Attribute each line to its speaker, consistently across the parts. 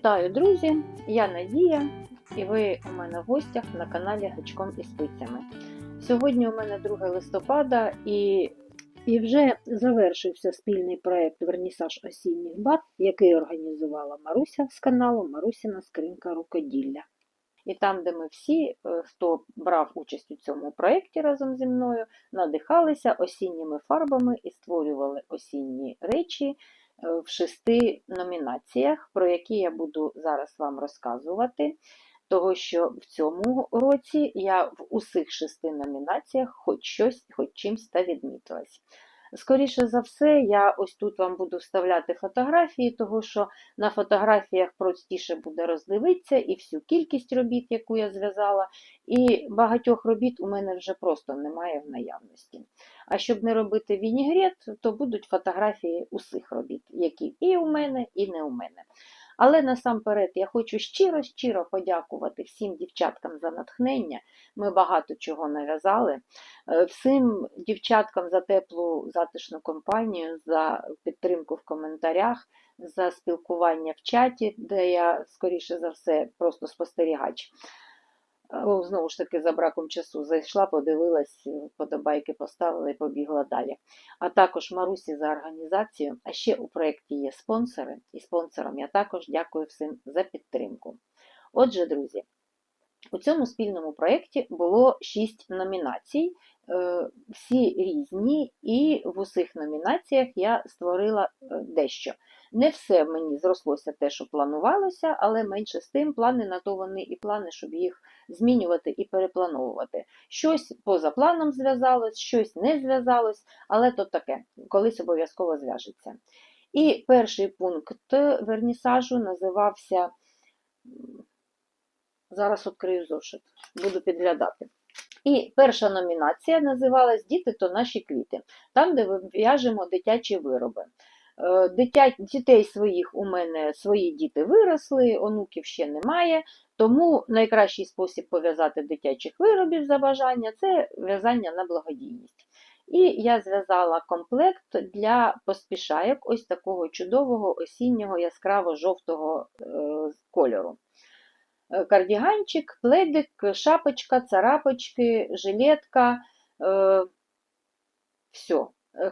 Speaker 1: Вітаю, друзі! Я Надія, і ви у мене в гостях на каналі Гачком і спицями. Сьогодні у мене 2 листопада і, і вже завершився спільний проєкт Вернісаж осінніх бат, який організувала Маруся з каналу Марусіна Скринька рукоділля. І там, де ми всі, е, хто брав участь у цьому проєкті разом зі мною, надихалися осінніми фарбами і створювали осінні речі в шести номінаціях, про які я буду зараз вам розказувати. Того, що в цьому році я в усіх шести номінаціях хоч щось, хоч чимсь та відмітилась. Скоріше за все, я ось тут вам буду вставляти фотографії, того що на фотографіях простіше буде роздивитися і всю кількість робіт, яку я зв'язала, і багатьох робіт у мене вже просто немає в наявності. А щоб не робити вінігрет, то будуть фотографії усіх робіт, які і у мене, і не у мене. Але насамперед я хочу щиро-щиро подякувати всім дівчаткам за натхнення. Ми багато чого нав'язали. Е, Всім дівчаткам за теплу затишну компанію, за підтримку в коментарях, за спілкування в чаті, де я, скоріше за все, просто спостерігач. О, Знову ж таки, за браком часу зайшла, подивилась, подобайки поставила і побігла далі. А також Марусі за організацію. А ще у проєкті є спонсори, і спонсорам я також дякую всім за підтримку. Отже, друзі, у цьому спільному проєкті було 6 номінацій, е, всі різні, і в усіх номінаціях я створила е, дещо. Не все мені зрослося те, що планувалося, але менше з тим плани на то вони і плани, щоб їх змінювати і переплановувати. Щось поза планом зв'язалось, щось не зв'язалось, але то таке, колись обов'язково зв'яжеться. І перший пункт вернісажу називався. Зараз відкрию зошит, буду підглядати. І перша номінація називалась Діти то наші квіти, там, де в'яжемо дитячі вироби. Е, Дитя... Дітей своїх у мене свої діти виросли, онуків ще немає, тому найкращий спосіб пов'язати дитячих виробів за бажання це в'язання на благодійність. І я зв'язала комплект для поспішайок ось такого чудового осіннього яскраво-жовтого е, кольору. Е, Кардіганчик, пледик, шапочка, царапочки, жилетка. Е, все.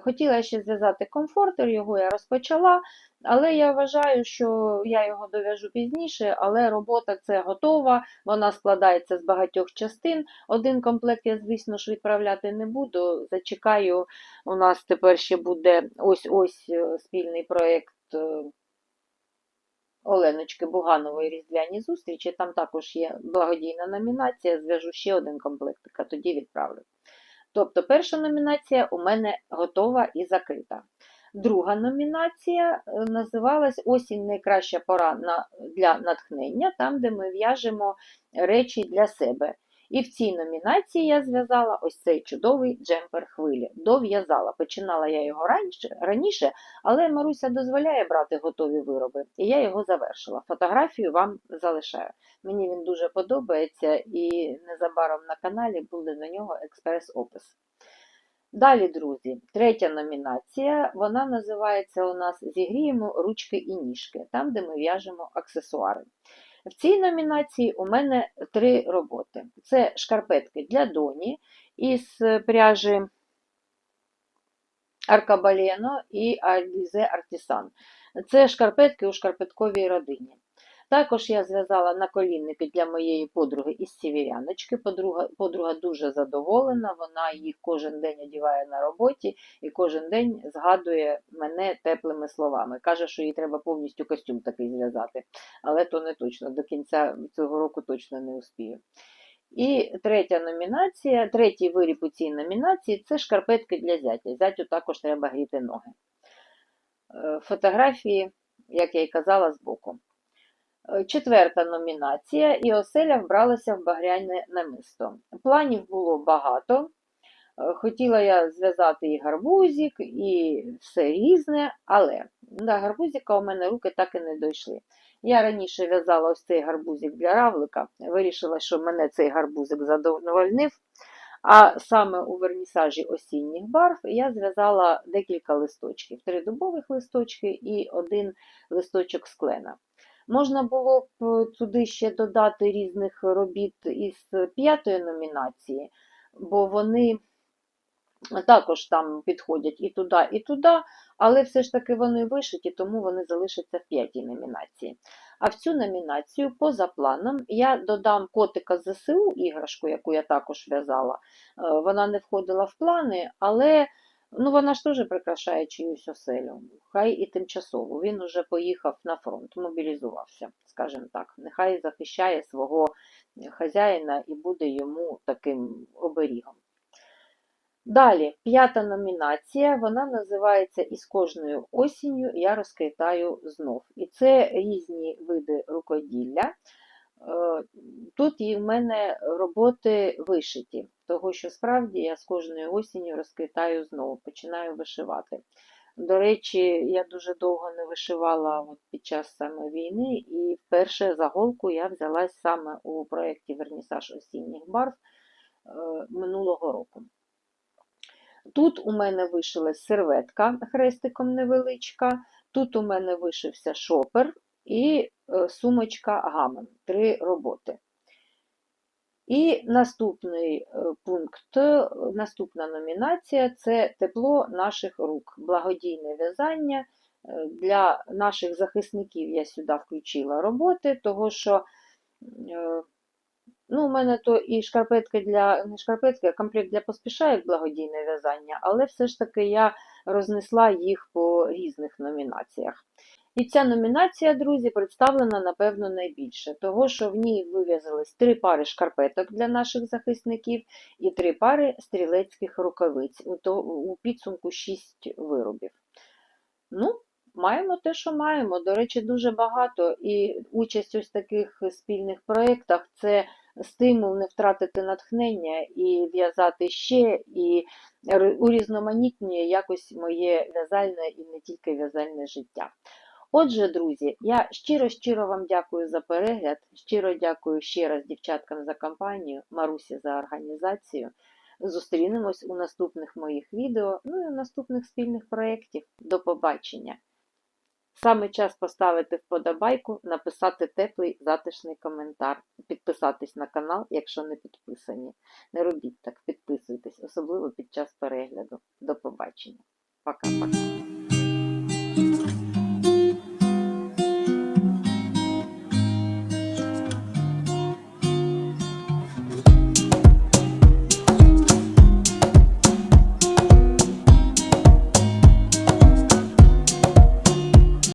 Speaker 1: Хотіла ще зв'язати комфортер, його я розпочала, але я вважаю, що я його дов'яжу пізніше, але робота це готова, вона складається з багатьох частин. Один комплект я, звісно ж, відправляти не буду. Зачекаю, у нас тепер ще буде ось-ось спільний проєкт е, Оленочки Буганової різдвяні зустрічі. Там також є благодійна номінація. Зв'яжу ще один комплект, а тоді відправлю. Тобто, перша номінація у мене готова і закрита. Друга номінація е, називалась Осінь найкраща пора для натхнення, там, де ми в'яжемо речі для себе. І в цій номінації я зв'язала ось цей чудовий джемпер хвилі. Дов'язала. Починала я його раніше, раніше, але Маруся дозволяє брати готові вироби, і я його завершила. Фотографію вам залишаю. Мені він дуже подобається, і незабаром на каналі буде на нього експрес-опис. Далі, друзі, третя номінація, вона називається у нас Зігріємо ручки і ніжки, там, де ми в'яжемо аксесуари. В цій номінації у мене три роботи. Це шкарпетки для доні із пряжі Аркабалено і Алізе Артісан. Це шкарпетки у шкарпетковій родині. Також я зв'язала наколінники для моєї подруги із сівіряночки. Подруга, подруга дуже задоволена, вона їх кожен день одіває на роботі і кожен день згадує мене теплими словами. Каже, що їй треба повністю костюм такий зв'язати, але то не точно, до кінця цього року точно не успію. І третя номінація, третій виріб у цій номінації це шкарпетки для зятя. Зятю також треба гріти ноги. Е, Фотографії, як я й казала, збоку. Е, Четверта номінація, і оселя вбралася в багряне намисто. Планів було багато. Е, Хотіла я зв'язати і гарбузик, і все різне, але до гарбузика у мене руки так і не дійшли. Я раніше в'язала ось цей гарбузик для равлика, вирішила, що мене цей гарбузик задовольнив. А саме у вернісажі осінніх барв я зв'язала декілька листочків: три дубових листочки і один листочок склена. Можна було б е, туди ще додати різних робіт із п'ятої номінації, бо вони також там підходять і туди, і туди, але все ж таки вони вишиті, тому вони залишаться в п'ятій номінації. А в цю номінацію, поза планом, я додам котика з ЗСУ, іграшку, яку я також в'язала. Е, Вона не входила в плани, але ну, вона ж теж прикрашає чиюсь оселю. Хай і тимчасово. Він уже поїхав на фронт, мобілізувався, скажімо так. Нехай захищає свого хазяїна і буде йому таким оберігом. Далі, п'ята номінація, вона називається Із кожною осінню я розквітаю знов. І це різні види рукоділля. Е, Тут і в мене роботи вишиті, того що справді я з кожною осінню розквітаю знову, починаю вишивати. До речі, я дуже довго не вишивала от під час саме війни, і вперше за голку я взялась саме у проєкті Вернісаж осінніх барв е, минулого року. Тут у мене вишилась серветка хрестиком невеличка, тут у мене вишився шопер і е, сумочка гамон. Три роботи. І наступний е, пункт, е, наступна номінація це тепло наших рук, благодійне в'язання. Е, Для наших захисників я сюди включила роботи, того що Ну, у мене то і шкарпетки для не шкарпетки, а комплект для поспішаєк благодійне в'язання, але все ж таки я рознесла їх по різних номінаціях. І ця номінація, друзі, представлена, напевно, найбільше, того що в ній вив'язались три пари шкарпеток для наших захисників і три пари стрілецьких рукавиць. У підсумку 6 виробів. Ну, Маємо те, що маємо. До речі, дуже багато. І участь в таких спільних проєктах це стимул не втратити натхнення і в'язати ще, і урізноманітнює якось моє в'язальне і не тільки в'язальне життя. Отже, друзі, я щиро-щиро вам дякую за перегляд. Щиро дякую ще раз дівчаткам за компанію, Марусі за організацію. Зустрінемось у наступних моїх відео, ну і у наступних спільних проєктів. До побачення! Саме час поставити вподобайку, написати теплий затишний коментар, підписатись на канал, якщо не підписані. Не робіть так, підписуйтесь, особливо під час перегляду. До побачення. Пока-пока.